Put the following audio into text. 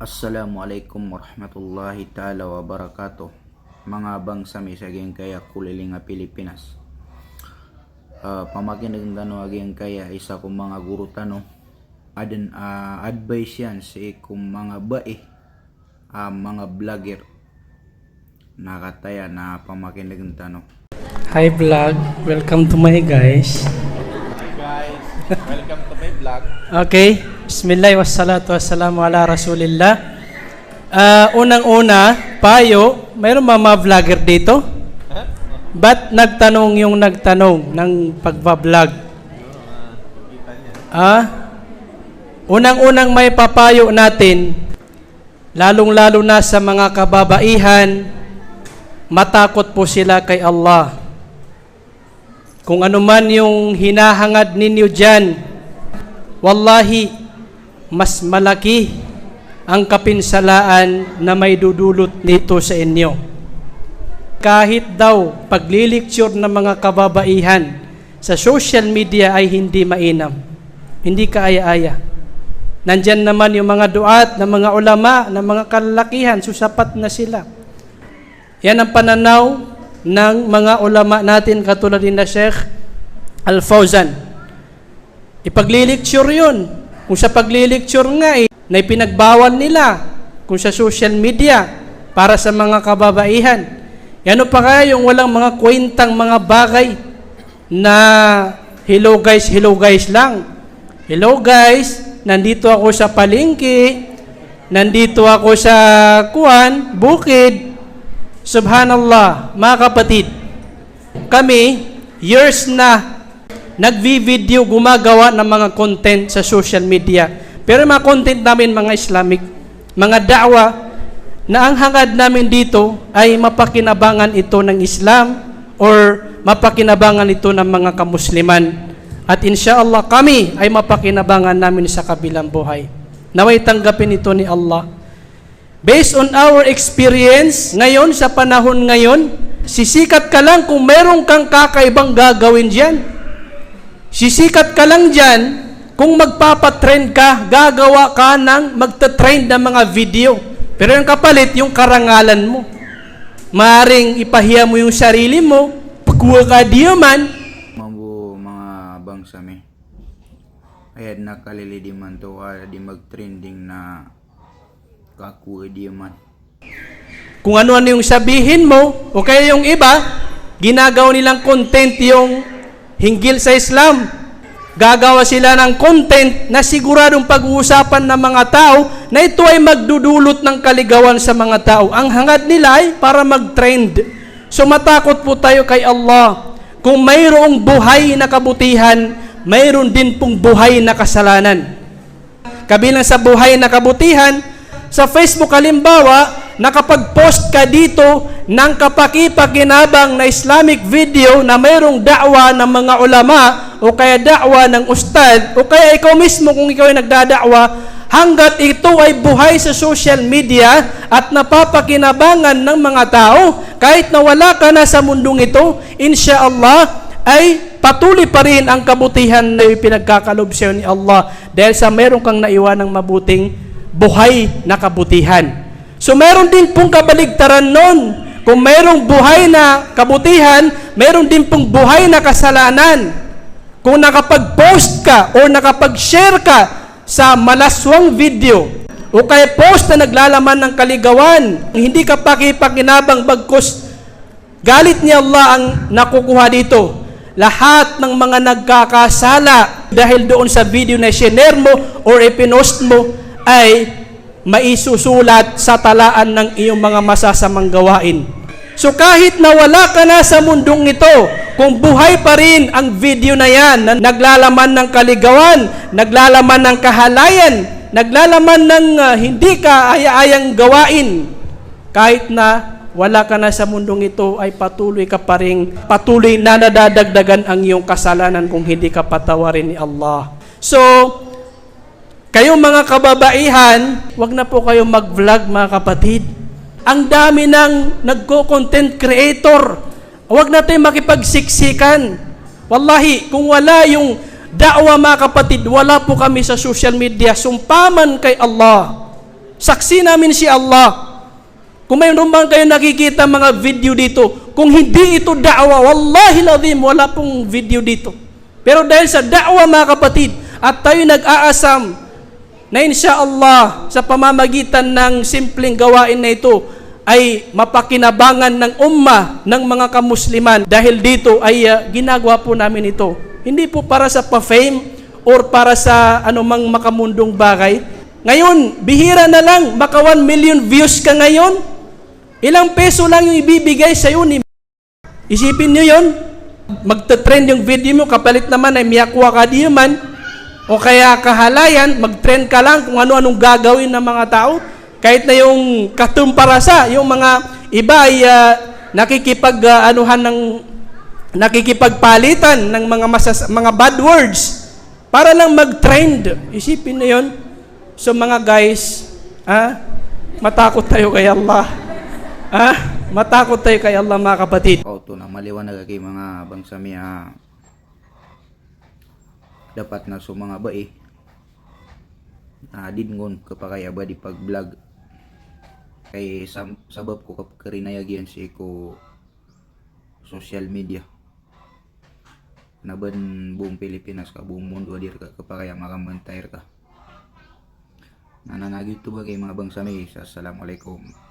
Assalamualaikum warahmatullahi ta'ala wabarakatuh Mga bangsa may saging kaya kuliling nga Pilipinas uh, Pamakinig tano aging kaya isa kong mga guru tano Adan ah, advice yan sa ikong mga bae ah, mga vlogger Nakataya na pamakinig tano Hi vlog, welcome to my guys. guys. Welcome to my vlog. Okay, Bismillah wassalatu wassalamu ala Rasulillah. Ah, unang-una, payo, mayroon ba mga vlogger dito? Ba't nagtanong yung nagtanong ng pagbablog? Ah? Unang-unang may papayo natin, lalong-lalo na sa mga kababaihan, matakot po sila kay Allah. Kung ano man yung hinahangad ninyo dyan, wallahi, mas malaki ang kapinsalaan na may dudulot nito sa inyo. Kahit daw paglilikture ng mga kababaihan sa social media ay hindi mainam. Hindi kaaya-aya. Nandyan naman yung mga duat ng mga ulama, ng mga kalalakihan, susapat na sila. Yan ang pananaw ng mga ulama natin katulad ni na Sheikh Al-Fawzan. Ipaglilicture yun. Kung sa paglilicture nga eh, na ipinagbawal nila kung sa social media para sa mga kababaihan. Ano pa kaya yung walang mga kwentang mga bagay na hello guys, hello guys lang. Hello guys, nandito ako sa palengke, nandito ako sa kuan, bukid, Subhanallah, mga kapatid, kami, years na, nagvi-video, gumagawa ng mga content sa social media. Pero mga content namin, mga Islamic, mga da'wa, na ang hangad namin dito ay mapakinabangan ito ng Islam or mapakinabangan ito ng mga kamusliman. At insyaAllah kami ay mapakinabangan namin sa kabilang buhay. Naway tanggapin ito ni Allah. Based on our experience, ngayon, sa panahon ngayon, sisikat ka lang kung meron kang kakaibang gagawin dyan. Sisikat ka lang dyan. Kung magpapatrend ka, gagawa ka ng magta-trend ng mga video. Pero yung kapalit, yung karangalan mo. Maaring ipahiya mo yung sarili mo, pagkuha ka diyo man, Mambu mga bangsa may Ayad na kalili di man to. Di mag-trending na kaku di man. Kung ano-ano yung sabihin mo, o kaya yung iba, ginagawa nilang content yung hinggil sa Islam. Gagawa sila ng content na siguradong pag-uusapan ng mga tao na ito ay magdudulot ng kaligawan sa mga tao. Ang hangad nila ay para mag-trend. So matakot po tayo kay Allah. Kung mayroong buhay na kabutihan, mayroon din pong buhay na kasalanan. Kabilang sa buhay na kabutihan, sa Facebook halimbawa, nakapag-post ka dito ng kapakipakinabang na Islamic video na mayroong da'wa ng mga ulama o kaya da'wa ng ustad o kaya ikaw mismo kung ikaw ay nagdada'wa hanggat ito ay buhay sa social media at napapakinabangan ng mga tao kahit na wala ka na sa mundong ito insya Allah ay patuloy pa rin ang kabutihan na ipinagkakalob sa ni Allah dahil sa meron kang naiwan ng mabuting buhay na kabutihan. So meron din pong kabaligtaran nun. Kung merong buhay na kabutihan, meron din pong buhay na kasalanan. Kung nakapag-post ka o nakapag-share ka sa malaswang video o kaya post na naglalaman ng kaligawan, hindi ka pakipakinabang bagkus galit ni Allah ang nakukuha dito. Lahat ng mga nagkakasala dahil doon sa video na share mo or ipinost mo ay maisusulat sa talaan ng iyong mga masasamang gawain. So kahit nawala ka na sa mundong ito, kung buhay pa rin ang video na yan, na naglalaman ng kaligawan, naglalaman ng kahalayan, naglalaman ng uh, hindi ka aya-ayang gawain, kahit na wala ka na sa mundong ito, ay patuloy ka pa rin, patuloy na nadadagdagan ang iyong kasalanan kung hindi ka patawarin ni Allah. So, Kayong mga kababaihan, wag na po kayong mag-vlog mga kapatid. Ang dami ng nagko-content creator. Wag na tayong makipagsiksikan. Wallahi, kung wala yung da'wa mga kapatid, wala po kami sa social media. Sumpaman kay Allah. Saksi namin si Allah. Kung mayroon bang kayo nakikita mga video dito, kung hindi ito da'wa, wallahi lazim, wala pong video dito. Pero dahil sa da'wa mga kapatid, at tayo nag-aasam na insya Allah sa pamamagitan ng simpleng gawain na ito ay mapakinabangan ng umma ng mga kamusliman dahil dito ay ah, ginagawa po namin ito. Hindi po para sa pa-fame or para sa anumang makamundong bagay. Ngayon, bihira na lang, maka 1 million views ka ngayon, ilang peso lang yung ibibigay sa'yo ni Isipin nyo yon magte-trend yung video mo, kapalit naman ay miyakwa ka di man, o kaya kahalayan, mag-trend ka lang kung ano-anong gagawin ng mga tao. Kahit na yung katumparasa, yung mga iba ay ah, nakikipag ah, anuhan ng nakikipagpalitan ng mga masas, mga bad words para lang mag-trend. Isipin na yon. So mga guys, ah, matakot tayo kay Allah. Ah, matakot tayo kay Allah mga kapatid. Auto na maliwanag kay mga bangsami ah, dapat na so mga bae na dingon kapag ba di pag vlog kay sam, sabab ko kapag karinayag yan si ko social media. Naban buong Pilipinas ka buong mundo adir ka kapag kaya makamantayar ka. Nananagit to ba kay mga bangsami assalamualaikum